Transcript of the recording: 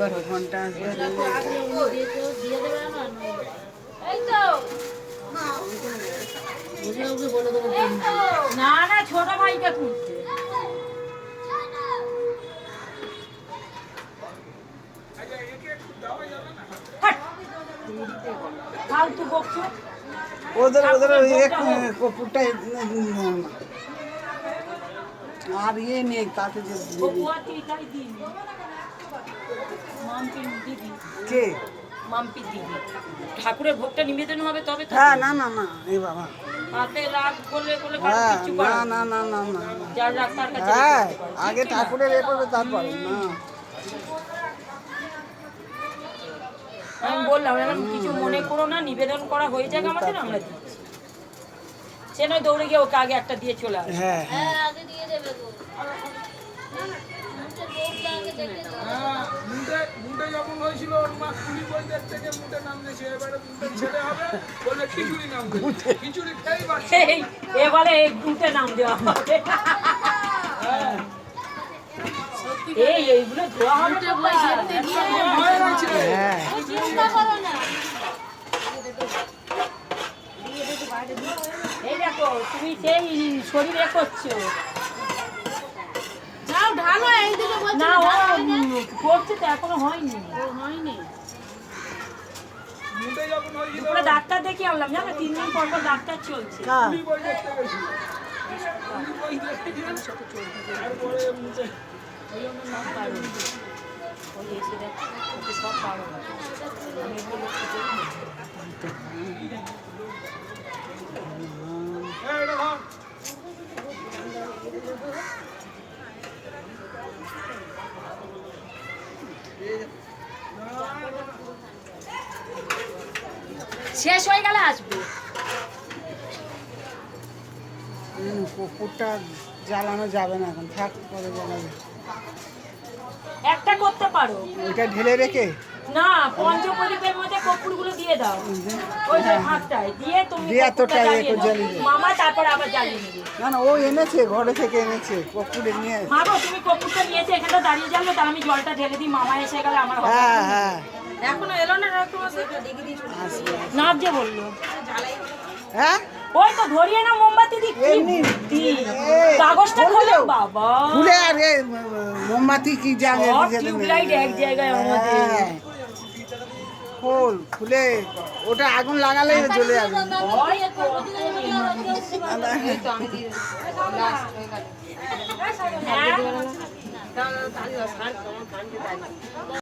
এবার ঘণ্টা আসবে না না ছোট ভাইকে খুঁজছে ফালতু বকছো ওদের ওদের এক কপুরটা আর ইয়ে নেই তাতে যে কে? মাম্পি দিদি। ঠাকুরের ভোগটা নিবেদন হবে তবে তো? হ্যাঁ না না না এই বাবা। হাতে রাগ হ্যাঁ না না না না না। যার রাগ তার কাছে হ্যাঁ। আগে? ঠাকুরের এ করবে তারপরে না। আমি বললাম এরকম কিছু মনে করো না নিবেদন করা হয়ে যাক আমাদের আমরা দিচ্ছি। সে নয় দৌড়ে গিয়ে ওকে আগে একটা দিয়ে চলে আসে। হ্যাঁ হ্যাঁ। যখন হয়েছিল ওর মা কুড়ি বইদের থেকে মুন্ডে নাম দিয়েছে এবারে মুন্ডে ছেলে হবে বলে খিচুড়ি নাম খিচুড়ি খেয়েই বাচ্চা এবারে এই দুটে নাম দেওয়া হবে। এই এইগুলো ধোয়া হবে কোথায়? হয়ে। গেছে এই দেখো তুমি সেই শরীরে করছ। যাও ঢালো এইদিকে বলছি না করছে তো এখনও হয়নি। হয়নি। ডাক্তার দেখে আনলাম জানো তিন দিন পর পর ডাক্তার চলছে। কার? কুড়ি বই দেখতে গেছি কুড়ি বই দেখতে গেছি তারপরে মুন্ডে সব পারো ওই এসে দেখো ওকে সব পারো আমি এগুলো লক্ষ্য করি না। হ্যাঁ এটা ধর শেষ হয়ে গেলে আসবে। পুকুরটা জ্বালানো যাবে না এখন থাক পরে জ্বালাবে। একটা করতে পারো। ওইটা ঢেলে রেখে? না পঞ্চপ্রদীপের মধ্যে কর্পূরগুলো দিয়ে দাও। ওই যে ভাতটায় দিয়ে তুমি দিয়ে এতটা ইয়ে করে জ্বালিয়ে দাও। মামা তারপর আবার জ্বালিয়ে নেবে। না না ও এনেছে ঘরে থেকে এনেছে কপুরে নিয়ে মা গো তুমি কর্পূরটা নিয়েছে এখানটা দাঁড়িয়ে জ্বালবে তার আমি জলটা ঢেলে দিই মামা এসে গেলে আমার হবে হ্যাঁ হ্যাঁ। এখনও এলো না ডাক্তার আসবে যে বলল। হ্যাঁ? ওই তো ধরিয়ে না মোমবাতি দি কি এমনি। বুদ্ধি। এই, কাগজটা বলল। বাবা। খুলে আর এ মোমবাতি কি জানে সব টিউবলাইট এক জায়গায় আমাদের। হ্যাঁ। খোল খুলে। ওটা আগুন লাগালে চলে যাবে। হ্যাঁ।